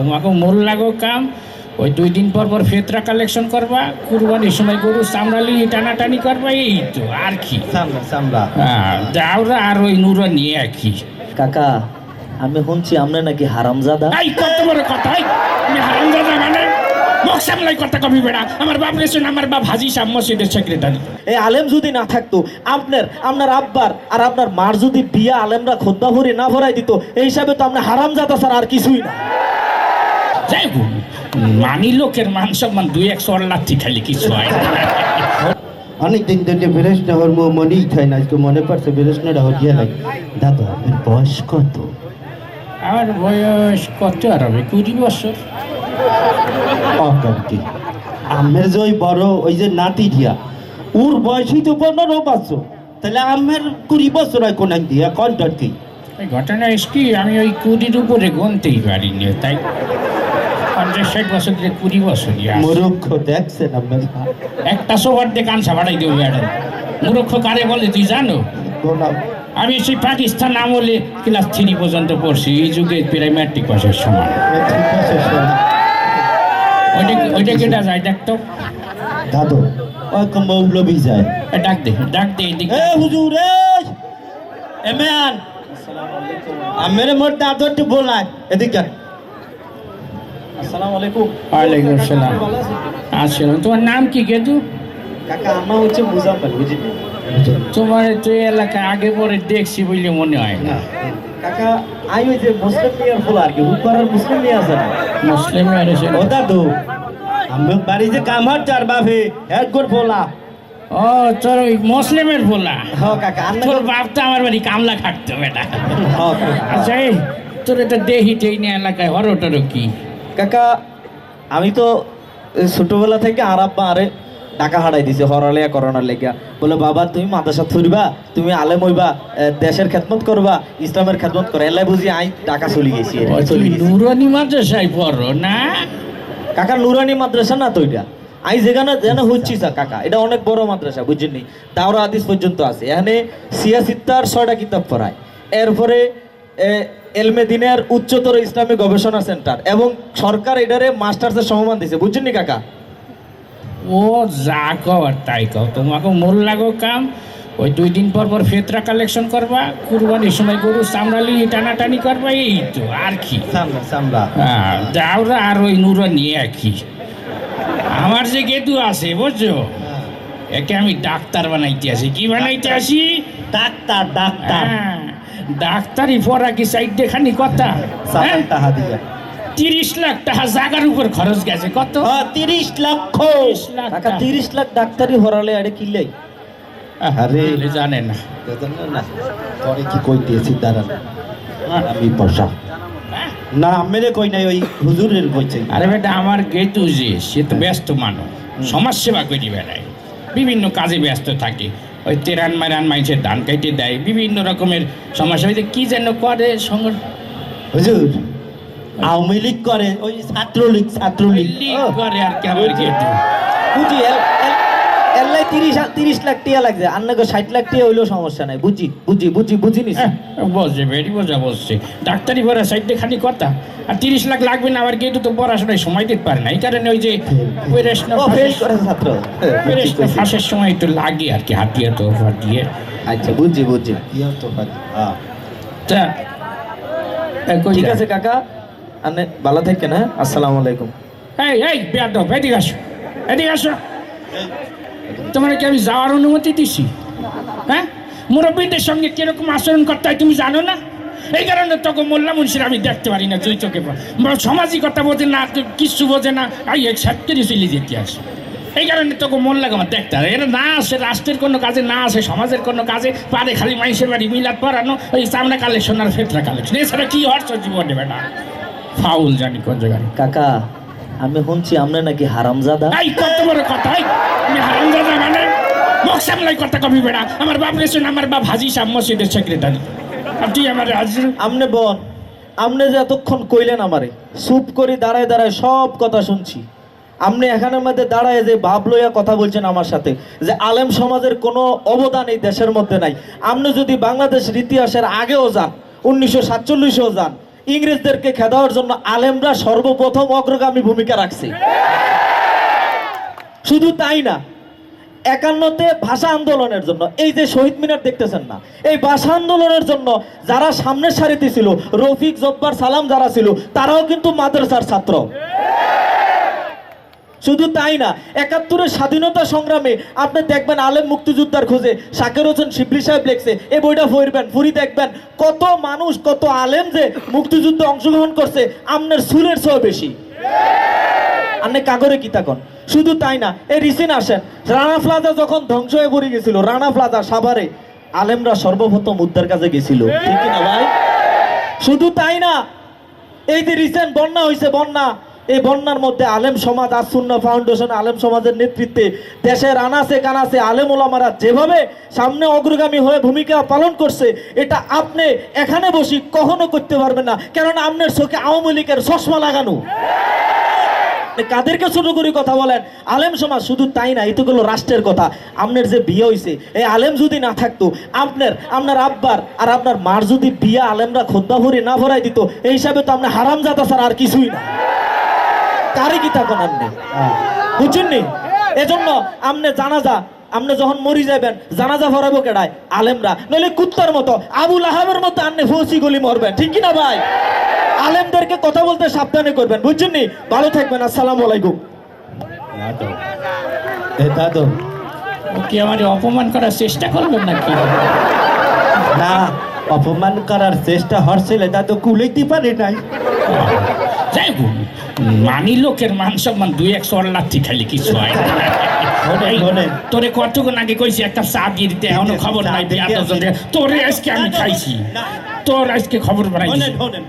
তোমাকে মূল লাগো কাম। ওই দুই দিন পর পর ফেতরা কালেকশন করবা কুরবানির সময় গরু চামড়ালি টানাটানি করবা এই তো আর কি। সামলা হ্যাঁ আর ওই নুরা নিয়ে আর কি কাকা আমি শুনছি আপনি নাকি হারামজাদা। এই কত বড় কথা আমি হারামজাদা মানে? মুখ সামলাই কথা কবি বেড়া। আমার বাপ রেছেন আমার বাপ হাজি সাহ মসজিদের সেক্রেটারি এই আলেম যদি না থাকতো আপনার আপনার আব্বার আর আপনার মার যদি বিয়া আলেমরা খোদ্া ভরে না ভরাই দিত এই হিসাবে তো আপনি হারামজাদা স্যার আর কিছুই না। যাই হোক মানি লোকের মান সম্মান দুই একশো লাথি খালি কিছু হয়। অনেক দিন ধরে বেরেস্তা হওয়ার মো মনেই থাকে না আজকে মনে পড়ছে বেরেস্তাটা হরিয়া লাগে। দাদা আপনার বয়স কত? আমার বয়স কত আর হবে? কুড়ি বছর। অকান্তি আমের যে ওই বড় ওই যে নাতি দিয়া ওর বয়সই তো পনেরো বছর। তাহলে আমের কুড়ি বছর হয় কোন দিয়া কন্টার কি? ঘটনা কি আমি ওই কুড়ির উপরে গুনতেই পারিনি তাই পঞ্চাশ ষাট বছর থেকে কুড়ি বছর মূর্খ দেখছেন আপনার একটা সোবার দিয়ে কানসা বাড়াই দেবো ম্যাডাম মূর্খ কারে বলে তুই জানো? আমি সেই পাকিস্তান আমলে ক্লাস থ্রি পর্যন্ত পড়ছি এই যুগে প্রায় ম্যাট্রিক পাসের সমান। ওইটা ওইটা কেটা যায়? দেখ তো। দাদু ওই মৌলবি যায়। এ, ডাক দে ডাক দে এদিকে এ হুজুর এ এমেন আমের মোর দাদু একটু বলায় এদিকে আসসালামু আলাইকুম। ওয়ালাইকুম আসসালাম। আসসালাম। তোমার নাম কি কেতু কাকা আমার হচ্ছে মুজাম্মেল বুঝলি? তোমার তো এই এলাকায় আগে পরে দেখছি বলে মনে হয় না। কাকা আমি ওই যে মুসলিম মিয়ার ফুল আর কি হুপারার মুসলিম মিয়া আছে না? মুসলিম এসে ও দাদু আমি বাড়ি যে কাম হচ্ছে চার বাপে এক ও তোর ওই মুসলিমের বলা হ কাকা তোর বাপ তো আমার বাড়ি কামলা খাটতো বেটা। আচ্ছা তোর এটা দেহি টেই এলাকায় হরটর কি? কাকা আমি তো ছোটবেলা থেকে আর আব্বা আরে টাকা হারাই দিছে হরালিয়া করোনার লেগিয়া। বলে বাবা তুমি মাদ্রাসা থুরবা তুমি আলেম হইবা দেশের খেদমত করবা ইসলামের খেদমত করে এলাই বুঝি আই টাকা চলে গেছি। নুরানি মাদ্রাসায় পড়ো না? কাকা নুরানি মাদ্রাসা না তো এটা? আই যেখানে যেন হচ্ছি স্যার কাকা এটা অনেক বড় মাদ্রাসা বুঝছেন নি? তাওরা আদিস পর্যন্ত আছে। এখানে সিয়াসিত্তার ছয়টা কিতাব পড়ায়। এরপরে এ, এলমে উচ্চতর ইসলামী গবেষণা সেন্টার এবং সরকার এটারে মাস্টার্সের সমমান দিছে বুঝছেন নি কাকা? ও যা কও আর তাই কও। তোমাকে মূল লাগো কাম ওই দুই দিন পর পর ফেতরা কালেকশন করবা কুরবানির সময় গরু চামড়ালি টানাটানি করবা এই তো আর কি? সামলা সামলা। হ্যাঁ যাওরা আর ওই নুরা নিয়ে আর কি আমার যে গেদু আছে বুঝছ? একে আমি ডাক্তার বানাইতে আসি। কি বানাইতে আসি? Doctor doctor. হ্যাঁ, ডাক্তারি পড়া কি সাইড দেখানি কথা হ্যাঁ? তিরিশ লাখ টাকা জাগার উপর খরচ গেছে কত? তিরিশ লক্ষ তিরিশ লাখ কাকা তিরিশ লাখ ডাক্তারি হরালে আরে কিনলে আরে। জানে না। পরে কি কইতেছি দাঁড়ান। আমি বসা। হ্যাঁ? না মেরে কই নাই ওই হুজুরের কইছে। আরে বেটা আমার গেতু যে সে তো ব্যস্ত মানুষ। সমাজ সেবা করি বেড়ায়। বিভিন্ন কাজে ব্যস্ত থাকে। ওই তেরান মারান মাইসের ধান কাইটে দেয় বিভিন্ন রকমের সমস্যা। হয়েছে কি যেন করে সংগঠন হুজুর আওয়ামী লীগ করে ওই ছাত্রলীগ ছাত্রলীগ। করে আর কেমন আমার এল্লাই তিরিশ তিরিশ লাখ টিয়া লাগছে আর নাকি ষাট লাখ টিয়া হইলেও সমস্যা নাই। বুঝি বুঝি বুঝি বুঝি হ্যাঁ, বলছে বেরি বোঝা বলছে। ডাক্তারি পড়া সাইডে খালি কথা। আর তিরিশ লাখ লাগবে না আবার গেতু তো পড়াশোনায় সময় দিতে পারে না। এই কারণে ওই যে ছাত্র। ফাঁসের সময় একটু লাগে আর কি হাতিয়ে তো হাতিয়ে আচ্ছা বুঝছি বুঝছি তো। হ্যাঁ। ঠিক আছে কাকা। আনে ভালো থাকেন হ্যাঁ? আসসালামু আলাইকুম। এই এই বেয়াদব এদিকে আসো। এদিকে আসো। তোমার কি আমি যাওয়ার অনুমতি দিছি? হ্যাঁ? মুরব্বীদের সঙ্গে কীরকম আচরণ করতে হয় তুমি জানো না? এই কারণে তোকে মোল্লা মুন্সির আমি দেখতে পারি না দুই চোখে সামাজিকতা বোঝে না কিচ্ছু বোঝে না। আই এক সাতকেরি চলে যেতে আসে। এই কারণে তোকে মোল্লাকে আমার দেখতে হয় এরা না আসে, রাষ্ট্রের কোনো কাজে না আসে, সমাজের কোনো কাজে, পারে খালি মানুষের বাড়ি মিলাদ পড়ানো, ওই চামড়া কালেকশন আর ফেতরা কালেকশন। এছাড়া কি হর্ষ জীবনে, বেটা? ফাউল জানি কোন জায়গায়। কাকা আমি শুনছি আপনি নাকি হারামজাদা? এই কত বড় কথা এই আমি হারামজাদা মানে? মুখ সামলাই কথা কবি বেড়া। আমার বাপ রেছেন আমার বাপ হাজি সাহ মসজিদের সেক্রেটারি তুই আমার হাজির? আমনে বোন আমনে যে এতক্ষণ কইলেন আমারে চুপ করে দাঁড়ায় দাঁড়ায় সব কথা শুনছি। আপনি এখানের মধ্যে দাঁড়ায় যে ভাব লইয়া কথা বলছেন আমার সাথে যে আলেম সমাজের কোনো অবদান এই দেশের মধ্যে নাই। আপনি যদি বাংলাদেশের ইতিহাসের আগেও যান উনিশশো সাতচল্লিশেও যান ইংরেজদেরকে খেদাওয়ার জন্য আলেমরা সর্বপ্রথম অগ্রগামী ভূমিকা রাখছে। শুধু তাই না, একান্নতে ভাষা আন্দোলনের জন্য, এই যে শহীদ মিনার দেখতেছেন না, এই ভাষা আন্দোলনের জন্য যারা সামনের সারিতে ছিল, রফিক, জব্বার, সালাম যারা ছিল, তারাও কিন্তু মাদ্রাসার ছাত্র। শুধু তাই না, একাত্তরের স্বাধীনতা সংগ্রামে আপনি দেখবেন আলেম মুক্তিযোদ্ধার খোঁজে, শাকের হোসেন শিবলি সাহেব লেখছে এই বইটা পড়বেন ফুরি দেখবেন, কত মানুষ, কত আলেম যে মুক্তিযুদ্ধে অংশগ্রহণ করছে, আমনের সুরের চেয়েও বেশি। আপনি কাগরে কি তাকন শুধু তাই না এই রিসেন্ট আসেন, রানা প্লাজা যখন ধ্বংস হয়ে পড়ে গেছিল, রানা প্লাজা সাভারে আলেমরা সর্বপ্রথম উদ্ধার কাজে গেছিল। ঠিক না ভাই? শুধু তাই না, এই যে রিসেন্ট বন্যা হয়েছে বন্যা এই বন্যার মধ্যে আলেম সমাজ আসুন্না ফাউন্ডেশন আলেম সমাজের নেতৃত্বে দেশের আনাসে কানাসে আলেম ওলামারা যেভাবে সামনে অগ্রগামী হয়ে ভূমিকা পালন করছে, এটা আপনি এখানে বসি কখনো করতে পারবেন না। কেননা আপনার চোখে আওয়ামী লীগের চশমা লাগানো। কাদেরকে ছোট করে কথা বলেন? আলেম সমাজ শুধু তাই না এতগুলো রাষ্ট্রের কথা। আপনার যে বিয়ে হয়েছে এই আলেম যদি না থাকতো, আপনার আপনার আব্বার আর আপনার মার যদি বিয়ে আলেমরা খোদ্দা ভরে না ভরাই দিত, এই হিসাবে তো আপনার হারাম জাতা ছাড়া আর কিছুই না। কারে কি থাকুন আপনি বুঝছেন নি? এজন্য আপনি জানাজা আপনি যখন মরি যাবেন জানাজা ভরাবো কেডায়? আলেমরা। নইলে কুত্তার মতো আবুল আহাবের মতো আপনি ফসি গলি মরবেন। ঠিক কি না ভাই? আলেমদেরকে কথা বলতে সাবধানে করবেন। বুঝছেন নি? ভালো থাকবেন আসসালামু আলাইকুম। দাদু। ও কি আমার অপমান করার চেষ্টা করবেন নাকি? না অপমান করার চেষ্টা হরছিল দাদু কুলাইতে পারে নাই। যাই হোক মানি লোকের মান সম্মান দুই একশো লাচ্ছি খাইলে কিছু হয়। তোরে কতক্ষণ আগে কইছি একটা চা দিয়ে দিতে এখনও খবর নাই। তোরে আজকে আমি খাইছি। তোর আজকে খবর শোনেন